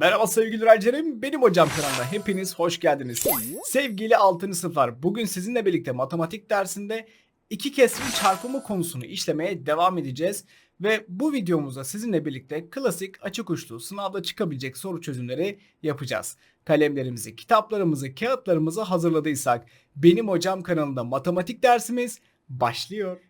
Merhaba sevgili öğrencilerim, benim hocam kanalına hepiniz hoş geldiniz. Sevgili 6. sınıflar, bugün sizinle birlikte matematik dersinde iki kesrin çarpımı konusunu işlemeye devam edeceğiz. Ve bu videomuzda sizinle birlikte klasik açık uçlu sınavda çıkabilecek soru çözümleri yapacağız. Kalemlerimizi, kitaplarımızı, kağıtlarımızı hazırladıysak benim hocam kanalında matematik dersimiz başlıyor.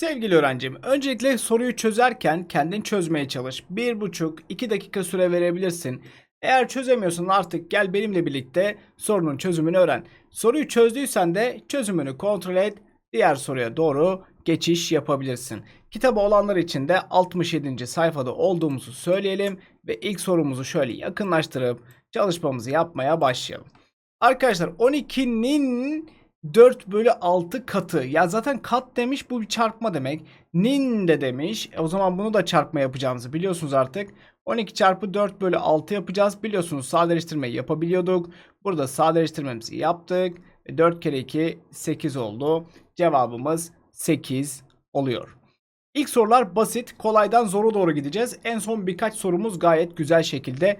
Sevgili öğrencim, öncelikle soruyu çözerken kendin çözmeye çalış. 1,5-2 dakika süre verebilirsin. Eğer çözemiyorsan artık gel benimle birlikte sorunun çözümünü öğren. Soruyu çözdüysen de çözümünü kontrol et. Diğer soruya doğru geçiş yapabilirsin. Kitabı olanlar için de 67. sayfada olduğumuzu söyleyelim ve ilk sorumuzu şöyle yakınlaştırıp çalışmamızı yapmaya başlayalım. Arkadaşlar 12'nin 4 bölü 6 katı. Ya zaten kat demiş bu bir çarpma demek. Nin de demiş. E o zaman bunu da çarpma yapacağımızı biliyorsunuz artık. 12 çarpı 4 bölü 6 yapacağız. Biliyorsunuz sadeleştirmeyi yapabiliyorduk. Burada sadeleştirmemizi yaptık. 4 kere 2 8 oldu. Cevabımız 8 oluyor. İlk sorular basit. Kolaydan zora doğru gideceğiz. En son birkaç sorumuz gayet güzel şekilde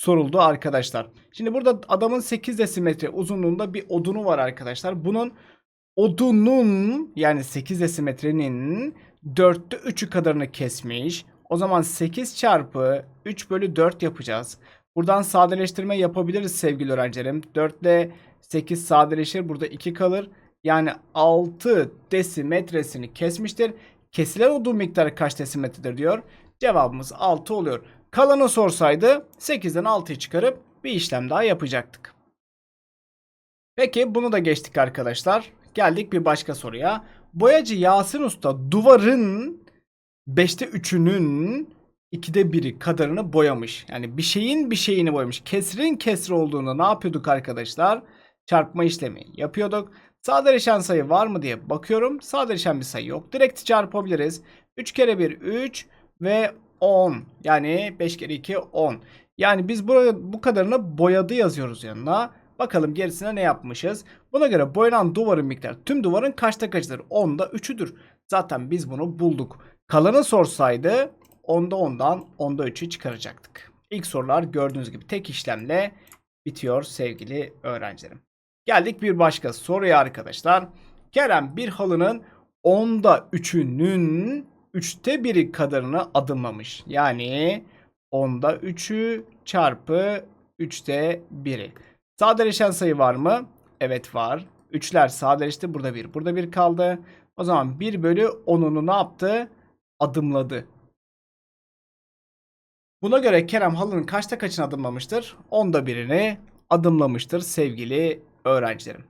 soruldu arkadaşlar. Şimdi burada adamın 8 desimetre uzunluğunda bir odunu var arkadaşlar. Bunun odunun yani 8 desimetrenin 4'te 3'ü kadarını kesmiş. O zaman 8 çarpı 3 bölü 4 yapacağız. Buradan sadeleştirme yapabiliriz sevgili öğrencilerim. 4 ile 8 sadeleşir. Burada 2 kalır. Yani 6 desimetresini kesmiştir. Kesilen odun miktarı kaç desimetredir diyor. Cevabımız 6 oluyor. Kalanı sorsaydı 8'den 6'yı çıkarıp bir işlem daha yapacaktık. Peki bunu da geçtik arkadaşlar. Geldik bir başka soruya. Boyacı Yasin Usta duvarın 5'te 3'ünün 2'de 1'i kadarını boyamış. Yani bir şeyin bir şeyini boyamış. Kesrin kesri olduğunu ne yapıyorduk arkadaşlar? Çarpma işlemi yapıyorduk. Sadeleşen sayı var mı diye bakıyorum. Sadeleşen bir sayı yok. Direkt çarpabiliriz. 3 kere 1 3 ve 10. Yani 5 kere 2 10. Yani biz burada bu kadarını boyadı yazıyoruz yanına. Bakalım gerisine ne yapmışız. Buna göre boyanan duvarın miktarı tüm duvarın kaçta kaçıdır? 10'da 3'üdür. Zaten biz bunu bulduk. Kalanı sorsaydı 10'da 10'dan 10'da 3'ü çıkaracaktık. İlk sorular gördüğünüz gibi tek işlemle bitiyor sevgili öğrencilerim. Geldik bir başka soruya arkadaşlar. Kerem bir halının 10'da 3'ünün 3'te 1'i kadarını adımlamış. Yani 10'da 3'ü çarpı 3'te 1'i. Sadeleşen sayı var mı? Evet var. 3'ler sadeleşti. Burada 1. Burada 1 kaldı. O zaman 1 bölü 10'unu ne yaptı? Adımladı. Buna göre Kerem halının kaçta kaçını adımlamıştır? 10'da birini adımlamıştır sevgili öğrencilerim.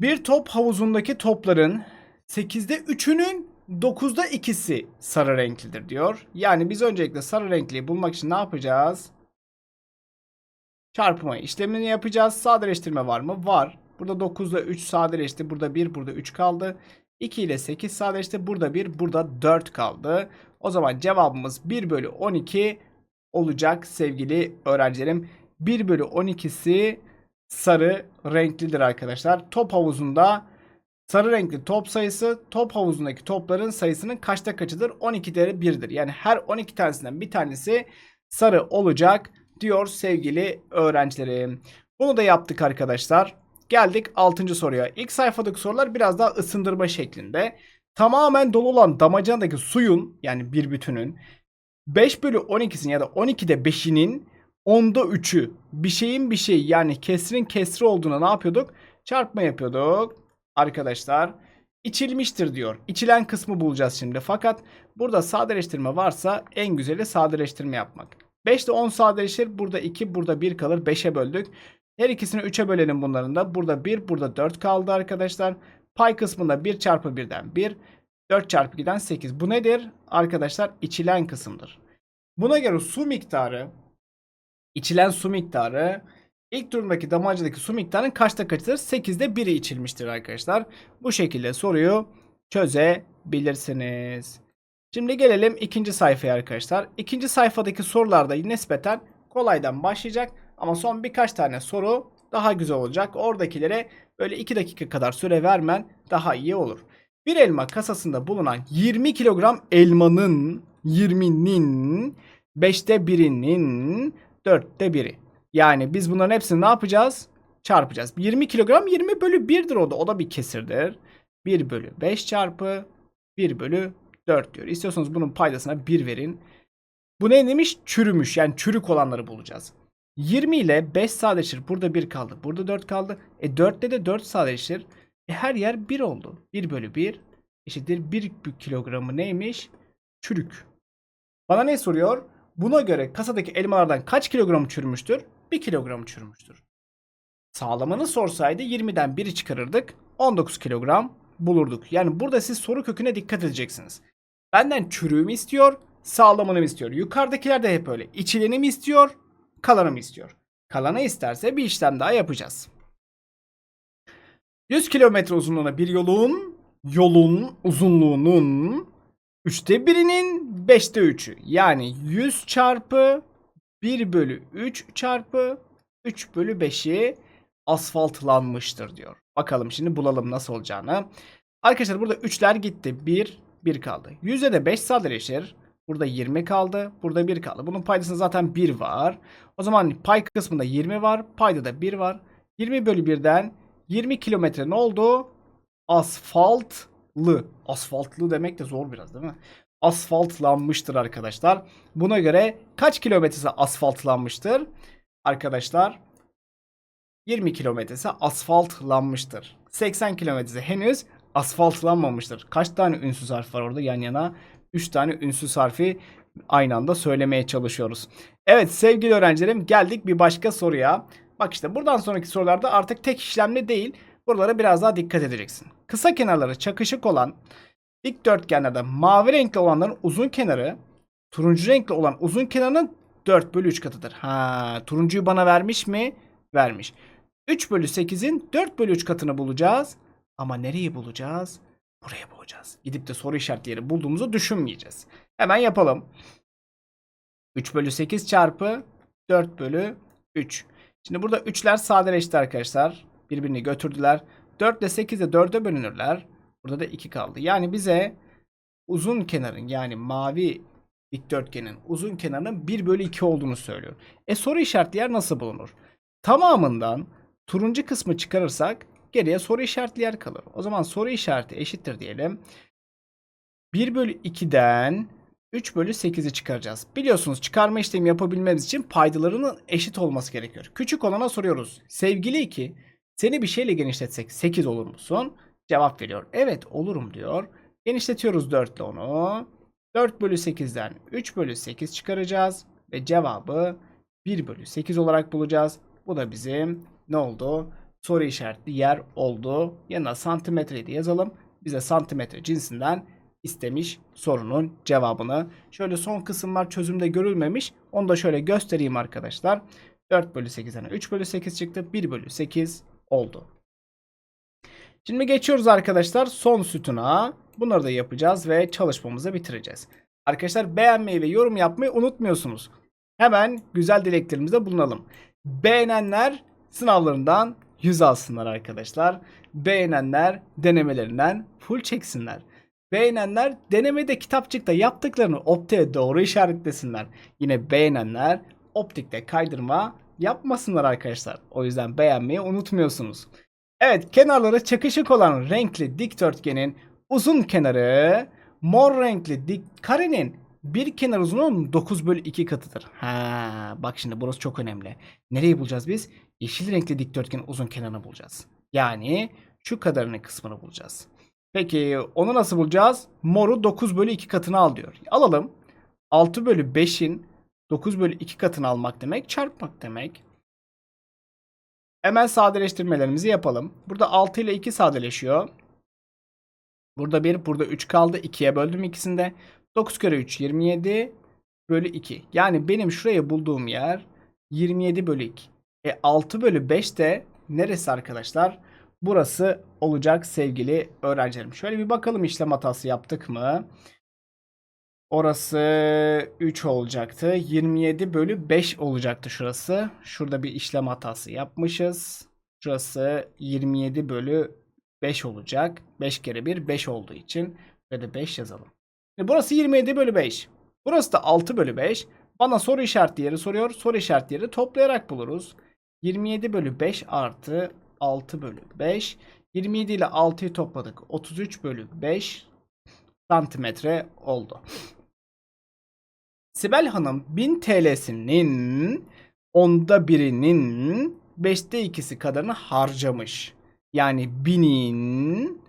Bir top havuzundaki topların 8'de 3'ünün 9'da ikisi sarı renklidir diyor. Yani biz öncelikle sarı renkliyi bulmak için ne yapacağız? Çarpma işlemini yapacağız. Sadeleştirme var mı? Var. Burada 9'da 3 sadeleşti. Burada 1, burada 3 kaldı. 2 ile 8 sadeleşti. Burada 1, burada 4 kaldı. O zaman cevabımız 1 bölü 12 olacak sevgili öğrencilerim. 1 bölü 12'si sarı renklidir arkadaşlar. Top havuzunda Sarı renkli top sayısı top havuzundaki topların sayısının kaçta kaçıdır? 12'de 1'dir. Yani her 12 tanesinden bir tanesi sarı olacak diyor sevgili öğrencilerim. Bunu da yaptık arkadaşlar. Geldik 6. soruya. İlk sayfadaki sorular biraz daha ısındırma şeklinde. Tamamen dolu olan damacanadaki suyun yani bir bütünün 5 bölü 12'sinin ya da 12'de 5'inin 10'da 3'ü bir şeyin bir şey yani kesrin kesri olduğuna ne yapıyorduk? Çarpma yapıyorduk arkadaşlar içilmiştir diyor. İçilen kısmı bulacağız şimdi. Fakat burada sadeleştirme varsa en güzeli sadeleştirme yapmak. 5 ile 10 sadeleşir. Burada 2, burada 1 kalır. 5'e böldük. Her ikisini 3'e bölelim bunların da. Burada 1, burada 4 kaldı arkadaşlar. Pay kısmında 1 çarpı 1'den 1. 4 çarpı 2'den 8. Bu nedir? Arkadaşlar içilen kısımdır. Buna göre su miktarı içilen su miktarı İlk durumdaki damacadaki su miktarının kaçta kaçıdır? 8'de 1'i içilmiştir arkadaşlar. Bu şekilde soruyu çözebilirsiniz. Şimdi gelelim ikinci sayfaya arkadaşlar. İkinci sayfadaki sorularda nispeten kolaydan başlayacak. Ama son birkaç tane soru daha güzel olacak. Oradakilere böyle 2 dakika kadar süre vermen daha iyi olur. Bir elma kasasında bulunan 20 kilogram elmanın 20'nin 5'te birinin 4'te biri. Yani biz bunların hepsini ne yapacağız? Çarpacağız. 20 kilogram 20 bölü 1'dir o da. O da bir kesirdir. 1 bölü 5 çarpı 1 bölü 4 diyor. İstiyorsanız bunun paydasına 1 verin. Bu ne demiş? Çürümüş. Yani çürük olanları bulacağız. 20 ile 5 sadeleşir. Burada 1 kaldı. Burada 4 kaldı. E 4'te de 4 sadeleşir. E her yer 1 oldu. 1 bölü 1 eşittir 1 kilogramı neymiş? Çürük. Bana ne soruyor? Buna göre kasadaki elmalardan kaç kilogram çürümüştür? 1 kilogram çürümüştür. Sağlamanı sorsaydı 20'den 1'i çıkarırdık. 19 kilogram bulurduk. Yani burada siz soru köküne dikkat edeceksiniz. Benden çürüğümü istiyor, sağlamını mı istiyor? Yukarıdakiler de hep öyle. İçileni mi istiyor, kalanı mı istiyor? Kalanı isterse bir işlem daha yapacağız. 100 kilometre uzunluğuna bir yolun, yolun uzunluğunun üçte birinin beşte üçü. Yani 100 çarpı 1 bölü 3 çarpı 3 bölü 5'i asfaltlanmıştır diyor. Bakalım şimdi bulalım nasıl olacağını. Arkadaşlar burada 3'ler gitti. 1, 1 kaldı. 100'e de 5 sadeleşir. Burada 20 kaldı. Burada 1 kaldı. Bunun paydasında zaten 1 var. O zaman pay kısmında 20 var. Payda da 1 var. 20 bölü 1'den 20 kilometre ne oldu? Asfaltlı. Asfaltlı demek de zor biraz değil mi? Asfaltlanmıştır arkadaşlar. Buna göre kaç kilometresi asfaltlanmıştır? Arkadaşlar 20 kilometresi asfaltlanmıştır. 80 kilometresi henüz asfaltlanmamıştır. Kaç tane ünsüz harf var orada yan yana? 3 tane ünsüz harfi aynı anda söylemeye çalışıyoruz. Evet sevgili öğrencilerim geldik bir başka soruya. Bak işte buradan sonraki sorularda artık tek işlemli değil. Buralara biraz daha dikkat edeceksin. Kısa kenarları çakışık olan dikdörtgenlerde mavi renkli olanların uzun kenarı turuncu renkli olan uzun kenarının 4 bölü 3 katıdır. Ha, turuncuyu bana vermiş mi? Vermiş. 3 bölü 8'in 4 bölü 3 katını bulacağız. Ama nereyi bulacağız? Buraya bulacağız. Gidip de soru işaretleri bulduğumuzu düşünmeyeceğiz. Hemen yapalım. 3 bölü 8 çarpı 4 bölü 3. Şimdi burada 3'ler sadeleşti arkadaşlar. Birbirini götürdüler. 4 ile 8 de 4'e bölünürler. Burada da 2 kaldı. Yani bize uzun kenarın yani mavi dikdörtgenin uzun kenarının 1 bölü 2 olduğunu söylüyor. E soru işaretli yer nasıl bulunur? Tamamından turuncu kısmı çıkarırsak geriye soru işaretli yer kalır. O zaman soru işareti eşittir diyelim. 1 bölü 2'den 3 bölü 8'i çıkaracağız. Biliyorsunuz çıkarma işlemi yapabilmemiz için paydalarının eşit olması gerekiyor. Küçük olana soruyoruz. Sevgili 2 seni bir şeyle genişletsek 8 olur musun? Cevap veriyor. Evet olurum diyor. Genişletiyoruz 4 ile onu. 4 bölü 8'den 3 bölü 8 çıkaracağız. Ve cevabı 1 bölü 8 olarak bulacağız. Bu da bizim ne oldu? Soru işaretli yer oldu. Yanına santimetreyi de yazalım. Bize santimetre cinsinden istemiş sorunun cevabını. Şöyle son kısımlar çözümde görülmemiş. Onu da şöyle göstereyim arkadaşlar. 4 bölü 8'den 3 bölü 8 çıktı. 1 bölü 8 oldu. Şimdi geçiyoruz arkadaşlar son sütuna. Bunları da yapacağız ve çalışmamızı bitireceğiz. Arkadaşlar beğenmeyi ve yorum yapmayı unutmuyorsunuz. Hemen güzel dileklerimizde bulunalım. Beğenenler sınavlarından 100 alsınlar arkadaşlar. Beğenenler denemelerinden full çeksinler. Beğenenler denemede kitapçıkta yaptıklarını optiğe doğru işaretlesinler. Yine beğenenler optikte kaydırma yapmasınlar arkadaşlar. O yüzden beğenmeyi unutmuyorsunuz. Evet kenarları çakışık olan renkli dikdörtgenin uzun kenarı mor renkli dik karenin bir kenar uzunluğunun 9 bölü 2 katıdır. Ha, bak şimdi burası çok önemli. Nereyi bulacağız biz? Yeşil renkli dikdörtgenin uzun kenarını bulacağız. Yani şu kadarını kısmını bulacağız. Peki onu nasıl bulacağız? Moru 9 bölü 2 katını al diyor. Alalım. 6 bölü 5'in 9 bölü 2 katını almak demek çarpmak demek. Hemen sadeleştirmelerimizi yapalım. Burada 6 ile 2 sadeleşiyor. Burada 1, burada 3 kaldı. 2'ye böldüm ikisini de. 9 kere 3 27 bölü 2. Yani benim şuraya bulduğum yer 27 bölü 2. E 6 bölü 5 de neresi arkadaşlar? Burası olacak sevgili öğrencilerim. Şöyle bir bakalım işlem hatası yaptık mı? Orası 3 olacaktı. 27 bölü 5 olacaktı şurası. Şurada bir işlem hatası yapmışız. Şurası 27 bölü 5 olacak. 5 kere 1 5 olduğu için ve de 5 yazalım. Şimdi burası 27 bölü 5. Burası da 6 bölü 5. Bana soru işaretli yeri soruyor. Soru işaretli yeri toplayarak buluruz. 27 bölü 5 artı 6 bölü 5. 27 ile 6'yı topladık. 33 bölü 5 santimetre oldu. Sibel Hanım 1000 TL'sinin onda birinin 5'te ikisi kadarını harcamış. Yani binin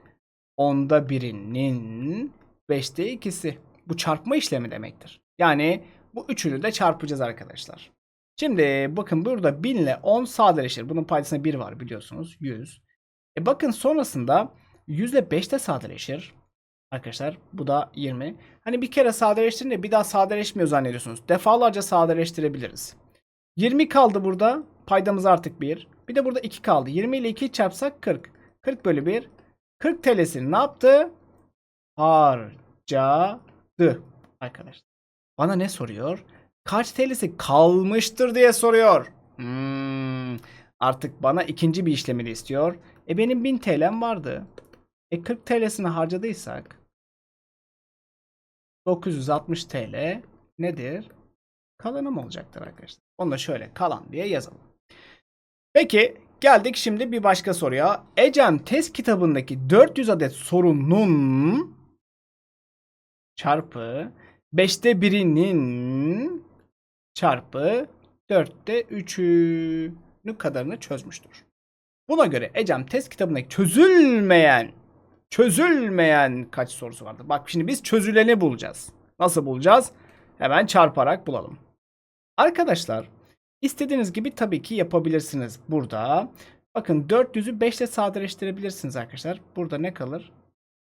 onda birinin 5'te ikisi. Bu çarpma işlemi demektir. Yani bu üçünü de çarpacağız arkadaşlar. Şimdi bakın burada 1000 ile 10 sadeleşir. Bunun paydasında 1 var biliyorsunuz. 100. E bakın sonrasında 100 ile 5 de sadeleşir. Arkadaşlar bu da 20. Hani bir kere sadeleştirince bir daha sadeleşmiyor zannediyorsunuz. Defalarca sadeleştirebiliriz. 20 kaldı burada. Paydamız artık 1. Bir de burada 2 kaldı. 20 ile 2'yi çarpsak 40. 40 bölü 1. 40 TL'sini ne yaptı? Harcadı. Arkadaşlar. Bana ne soruyor? Kaç TL'si kalmıştır diye soruyor. Hmm, artık bana ikinci bir işlemini istiyor. E benim 1000 TL'm vardı. E 40 TL'sini harcadıysak 960 TL nedir? Kalanım olacaktır arkadaşlar. Onu da şöyle kalan diye yazalım. Peki geldik şimdi bir başka soruya. Ecem test kitabındaki 400 adet sorunun çarpı 5'te birinin çarpı 4'te 3'ünü kadarını çözmüştür. Buna göre Ecem test kitabındaki çözülmeyen çözülmeyen kaç sorusu vardı? Bak şimdi biz çözüleni bulacağız. Nasıl bulacağız? Hemen çarparak bulalım. Arkadaşlar istediğiniz gibi tabii ki yapabilirsiniz burada. Bakın 400'ü 5 ile sadeleştirebilirsiniz arkadaşlar. Burada ne kalır?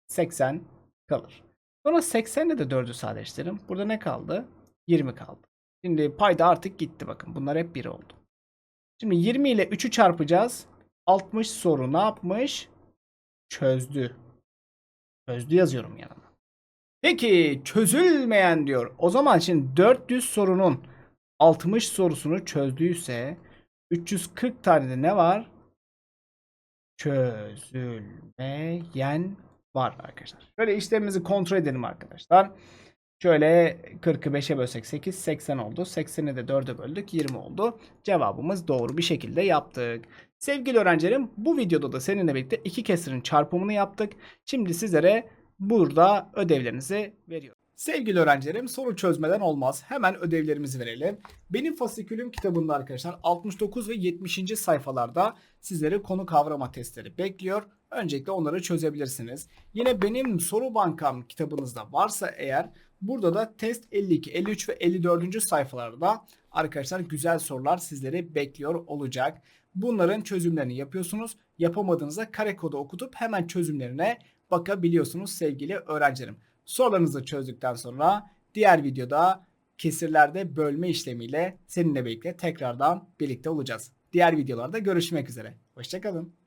80 kalır. Sonra 80 ile de 4'ü sadeleştirin. Burada ne kaldı? 20 kaldı. Şimdi payda artık gitti bakın. Bunlar hep 1 oldu. Şimdi 20 ile 3'ü çarpacağız. 60 soru ne yapmış? Çözdü. Çözdü yazıyorum yanına. Peki çözülmeyen diyor. O zaman şimdi 400 sorunun 60 sorusunu çözdüyse 340 tane de ne var? Çözülmeyen var arkadaşlar. Şöyle işlemimizi kontrol edelim arkadaşlar. Şöyle 40'ı 5'e bölsek 8, 80 oldu. 80'i de 4'e böldük, 20 oldu. Cevabımız doğru bir şekilde yaptık. Sevgili öğrencilerim bu videoda da seninle birlikte iki kesirin çarpımını yaptık. Şimdi sizlere burada ödevlerinizi veriyorum. Sevgili öğrencilerim soru çözmeden olmaz. Hemen ödevlerimizi verelim. Benim fasikülüm kitabında arkadaşlar 69 ve 70. sayfalarda sizleri konu kavrama testleri bekliyor. Öncelikle onları çözebilirsiniz. Yine benim soru bankam kitabınızda varsa eğer burada da test 52, 53 ve 54. sayfalarda arkadaşlar güzel sorular sizleri bekliyor olacak. Bunların çözümlerini yapıyorsunuz. Yapamadığınızda kare kodu okutup hemen çözümlerine bakabiliyorsunuz sevgili öğrencilerim. Sorularınızı çözdükten sonra diğer videoda kesirlerde bölme işlemiyle seninle birlikte tekrardan birlikte olacağız. Diğer videolarda görüşmek üzere. Hoşçakalın.